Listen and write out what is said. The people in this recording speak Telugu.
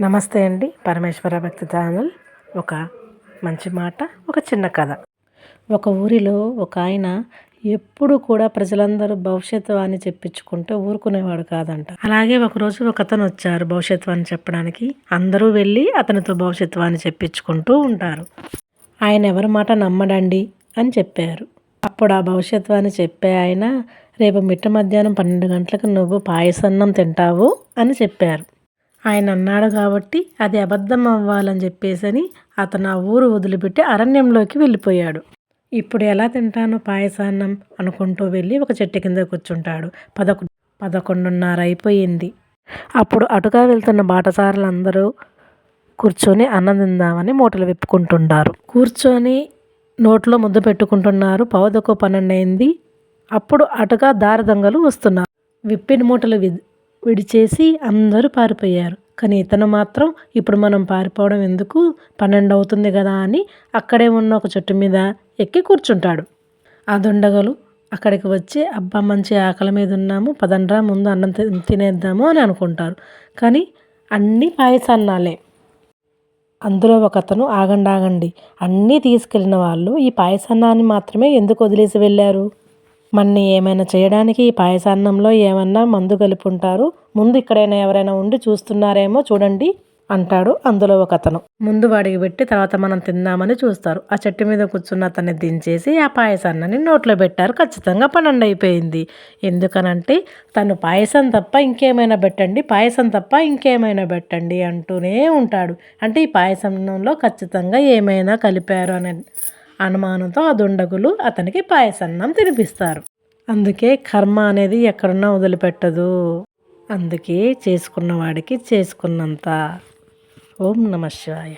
నమస్తే అండి పరమేశ్వర భక్తి ఛానల్. ఒక మంచి మాట ఒక చిన్న కథ. ఒక ఊరిలో ఒక ఆయన ఎప్పుడు కూడా ప్రజలందరూ భవిష్యత్తు అని చెప్పించుకుంటే ఊరుకునేవాడు కాదంట. అలాగే ఒకరోజు ఒక అతను వచ్చారు భవిష్యత్తు అని చెప్పడానికి. అందరూ వెళ్ళి అతనితో భవిష్యత్తు అని చెప్పించుకుంటూ ఉంటారు. ఆయన ఎవరి మాట నమ్మడండి అని చెప్పారు. అప్పుడు ఆ భవిష్యత్తు అని చెప్పే ఆయన రేపు మిట్ట మధ్యాహ్నం పన్నెండు గంటలకు నువ్వు పాయసన్నం తింటావు అని చెప్పారు. ఆయన అన్నాడు కాబట్టి అది అబద్ధం అవ్వాలని చెప్పేసని అతను ఆ ఊరు వదిలిపెట్టి అరణ్యంలోకి వెళ్ళిపోయాడు. ఇప్పుడు ఎలా తింటాను పాయసాన్నం? అనుకుంటూ వెళ్ళి ఒక చెట్టు కింద కూర్చుంటాడు. పదకొ పదకొండున్నర అయిపోయింది. అప్పుడు అటుగా వెళ్తున్న బాటసారులందరూ కూర్చొని అన్నం తిందామని మూటలు విప్పుకుంటున్నారు కూర్చొని నోట్లో ముద్దు పెట్టుకుంటున్నారు. పవదకు పన్నెండు అయింది అప్పుడు అటుగా దారి దొంగలు వస్తున్నారు. విప్పిన మూటలు వి విడిచేసి అందరూ పారిపోయారు. కానీ ఇతను మాత్రం ఇప్పుడు మనం పారిపోవడం ఎందుకు? పన్నెండు అవుతుంది కదా అని అక్కడే ఉన్న ఒక చెట్టు మీద ఎక్కి కూర్చుంటాడు. ఆ దుండగలు అక్కడికి వచ్చి అబ్బా మంచి ఆకలి మీద ఉన్నాము పదండ్రా ముందు అన్నం తినేద్దాము అని అనుకుంటారు. కానీ అన్నీ పాయసాన్నాలే. అందులో ఒక అతను ఆగండి ఆగండి అన్నీ తీసుకెళ్ళిన వాళ్ళు ఈ పాయసాన్నాన్ని మాత్రమే ఎందుకు వదిలేసి వెళ్ళారు? మన్ని ఏమైనా చేయడానికి ఈ పాయసాన్నంలో ఏమన్నా మందు కలుపుంటారు? ముందు ఇక్కడైనా ఎవరైనా ఉండి చూస్తున్నారేమో చూడండి అంటాడు అందులో ఒక అతను. ముందు వాడికి పెట్టి తర్వాత మనం తిందామని చూస్తారు. ఆ చెట్టు మీద కూర్చున్న అతన్ని దించేసి ఆ పాయసాన్ని నోట్లో పెట్టారు. ఖచ్చితంగా పన్నెండు అయిపోయింది. ఎందుకనంటే తను పాయసం తప్ప ఇంకేమైనా పెట్టండి పాయసం తప్ప ఇంకేమైనా పెట్టండి అంటూనే ఉంటాడు. అంటే ఈ పాయసంలో ఖచ్చితంగా ఏమైనా కలిపారు అని అనుమానంతో ఆ దుండగులు అతనికి పాయసన్నం తినిపిస్తారు. అందుకే కర్మ అనేది ఎక్కడున్నా వదిలిపెట్టదు. అందుకే చేసుకున్నవాడికి చేసుకున్నంత. ఓం నమ శివాయ.